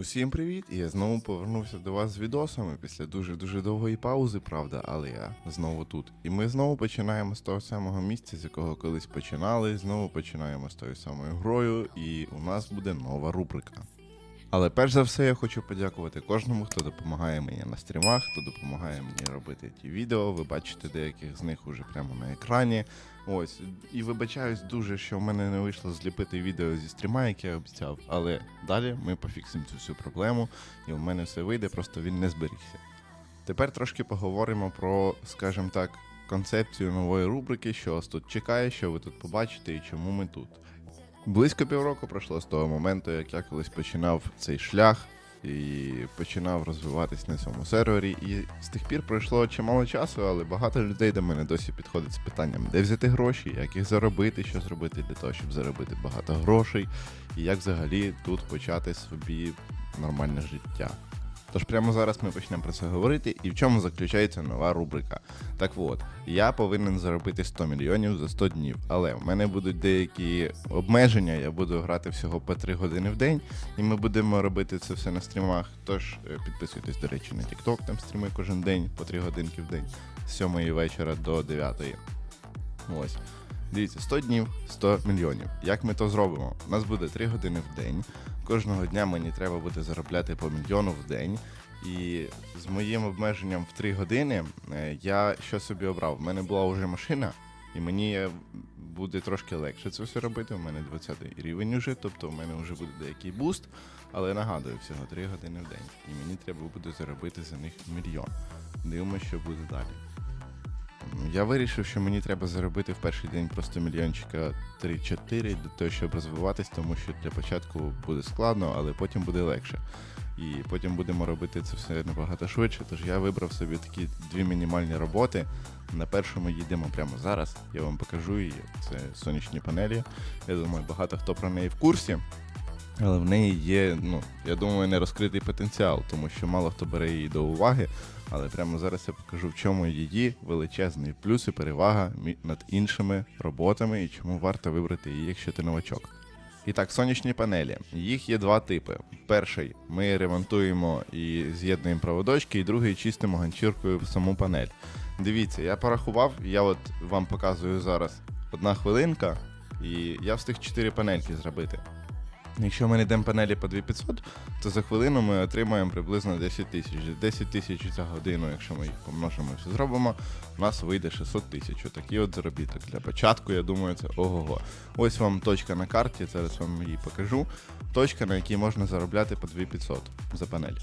Усім привіт! І я знову повернувся до вас з відосами після дуже дуже довгої паузи, правда, але я знову тут. І ми знову починаємо з того самого місця, з якого колись починали. Знову починаємо з тою самою грою, і у нас буде нова рубрика. Але перш за все я хочу подякувати кожному, хто допомагає мені на стрімах, хто допомагає мені робити ті відео. Ви бачите деяких з них уже прямо на екрані. Ось, і вибачаюсь дуже, що в мене не вийшло зліпити відео зі стріма, яке я обіцяв. Але далі ми пофіксимо цю всю проблему, і в мене все вийде, просто він не зберігся. Тепер трошки поговоримо про, скажімо так, концепцію нової рубрики, що вас тут чекає, що ви тут побачите і чому ми тут. Близько півроку пройшло з того моменту, як я колись починав цей шлях і починав розвиватись на цьому сервері. І з тих пір пройшло чимало часу, але багато людей до мене досі підходить з питанням, де взяти гроші, як їх заробити, що зробити для того, щоб заробити багато грошей, і як взагалі тут почати собі нормальне життя. Тож прямо зараз ми почнемо про це говорити, і в чому заключається нова рубрика. Так от, я повинен заробити 100 мільйонів за 100 днів, але в мене будуть деякі обмеження. Я буду грати всього по 3 години в день, і ми будемо робити це все на стрімах. Тож е, підписуйтесь, до речі, на TikTok, там стріми кожен день по 3 годинки в день з 7 вечора до 9. Ось. Дивіться, 100 днів, 100 мільйонів. Як ми то зробимо? У нас буде 3 години в день. Кожного дня мені треба буде заробляти по мільйону в день. І з моїм обмеженням в 3 години е, я що собі обрав? У мене була вже машина, і мені буде трошки легше це все робити. У мене 20 рівень уже, тобто у мене вже буде деякий буст. Але нагадую, всього 3 години в день. І мені треба буде заробити за них мільйон. Дивимося, що буде далі. Я вирішив, що мені треба заробити в перший день просто мільйончика 3-4 для того, щоб розвиватись, тому що для початку буде складно, але потім буде легше. І потім будемо робити це все набагато швидше. Тож я вибрав собі такі дві мінімальні роботи. На першому їдемо прямо зараз. Я вам покажу її. Це сонячні панелі. Я думаю, багато хто про неї в курсі. Але в неї є, ну, я думаю, не розкритий потенціал, тому що мало хто бере її до уваги. Але прямо зараз я покажу, в чому її величезний плюс і перевага над іншими роботами і чому варто вибрати її, якщо ти новачок. І так, сонячні панелі. Їх є два типи. Перший ми ремонтуємо і з'єднуємо проводочки, і другий чистимо ганчіркою в саму панель. Дивіться, я порахував, я от вам показую зараз одна хвилинка, і я встиг 4 панельки зробити. Якщо ми знайдемо панелі по 2500, то за хвилину ми отримаємо приблизно 10 тисяч. 10 тисяч за годину, якщо ми їх помножимо і все зробимо, у нас вийде 600 тисяч. Отакий от заробіток. Для початку, я думаю, це ого-го. Ось вам точка на карті, зараз вам її покажу. Точка, на якій можна заробляти по 2500 за панель.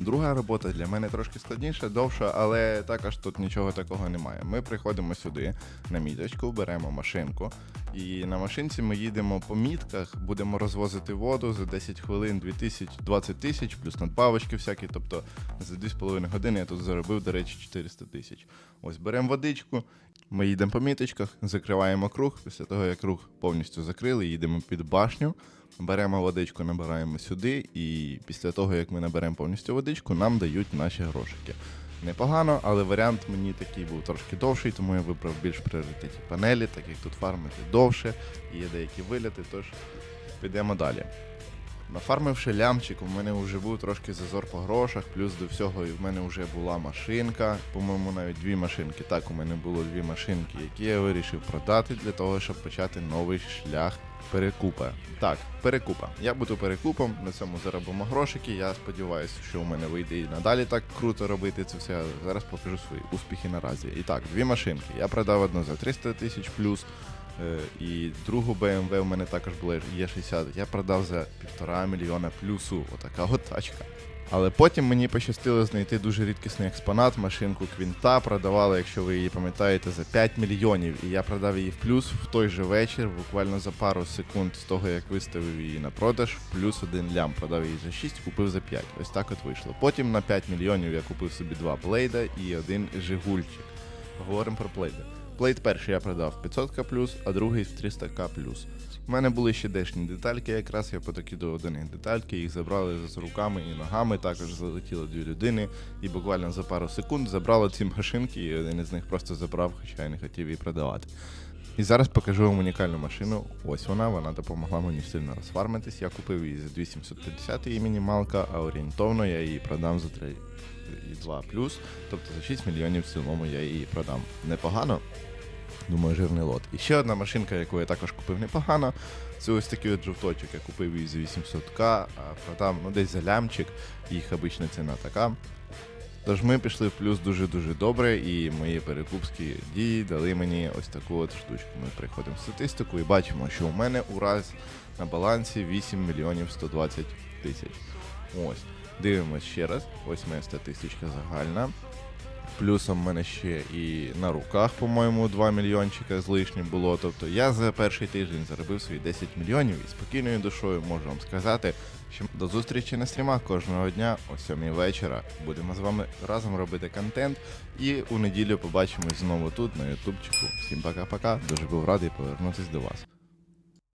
Друга робота для мене трошки складніша, довша, але також тут нічого такого немає. Ми приходимо сюди на міточку, беремо машинку, і на машинці ми їдемо по мітках, будемо розвозити воду за 10 хвилин 2000, 20 тисяч, плюс надбавочки всякі. Тобто за 2,5 години я тут заробив, до речі, 400 тисяч. Ось беремо водичку, ми їдемо по міточках, закриваємо круг. Після того, як круг повністю закрили, їдемо під башню. Беремо водичку, набираємо сюди, і після того, як ми наберемо повністю водичку, нам дають наші грошики. Непогано, але варіант мені такий був трошки довший, тому я вибрав більш пріоритетні панелі, так як тут фармити довше, і є деякі виліти, тож підемо далі. Нафармивши лямчик, у мене вже був трошки зазор по грошах, плюс до всього і в мене вже була машинка, по-моєму, навіть дві машинки. Так, у мене було дві машинки, які я вирішив продати для того, щоб почати новий шлях перекупа. Так, перекупа. Я буду перекупом, на цьому заробимо грошики. Я сподіваюся, що у мене вийде і надалі так круто робити це все. Зараз покажу свої успіхи наразі. І так, дві машинки. Я продав одну за 300 тисяч плюс. Е, І другу BMW в мене також була Е60. Я продав за півтора мільйона плюсу. Отака от тачка. Але потім мені пощастило знайти дуже рідкісний експонат, машинку Квінта. Продавали, якщо ви її пам'ятаєте, за 5 мільйонів. І я продав її в плюс в той же вечір, буквально за пару секунд з того, як виставив її на продаж, плюс один лям. Продав її за 6, купив за 5. Ось так от вийшло. Потім на 5 мільйонів я купив собі два плейда і один Жигульчик. Поговоримо про плейда. Плейд перший я продав 500к а другий в 300к плюс. У мене були ще дешні детальки, якраз я потокидував до них детальки, їх забрали з руками і ногами, також залетіло дві людини, і буквально за пару секунд забрали ці машинки, і один із них просто забрав, хоча я не хотів її продавати. І зараз покажу вам унікальну машину. Ось вона, вона допомогла мені сильно розфармитись. Я купив її за 2750 її мінімалка, а орієнтовно я її продам за 3,2 плюс. Тобто за 6 мільйонів в цілому я її продам. Непогано. Думаю, жирний лот. І ще одна машинка, яку я також купив непогано. Це ось такий от жовточок. Я купив її за 800к, а продам ну, десь за лямчик. Їх обична ціна така. Тож ми пішли в плюс дуже-дуже добре, і мої перекупські дії дали мені ось таку от штучку. Ми приходимо в статистику і бачимо, що у мене ураз на балансі 8 мільйонів 120 тисяч. Ось. Дивимось ще раз. Ось моя статистичка загальна. Плюсом в мене ще і на руках, по-моєму, 2 мільйончика з лишнім було. Тобто я за перший тиждень заробив свої 10 мільйонів і спокійною душою можу вам сказати, що до зустрічі на стрімах кожного дня о 7 вечора. Будемо з вами разом робити контент. І у неділю побачимось знову тут, на ютубчику. Всім пока-пока. Дуже був радий повернутися до вас.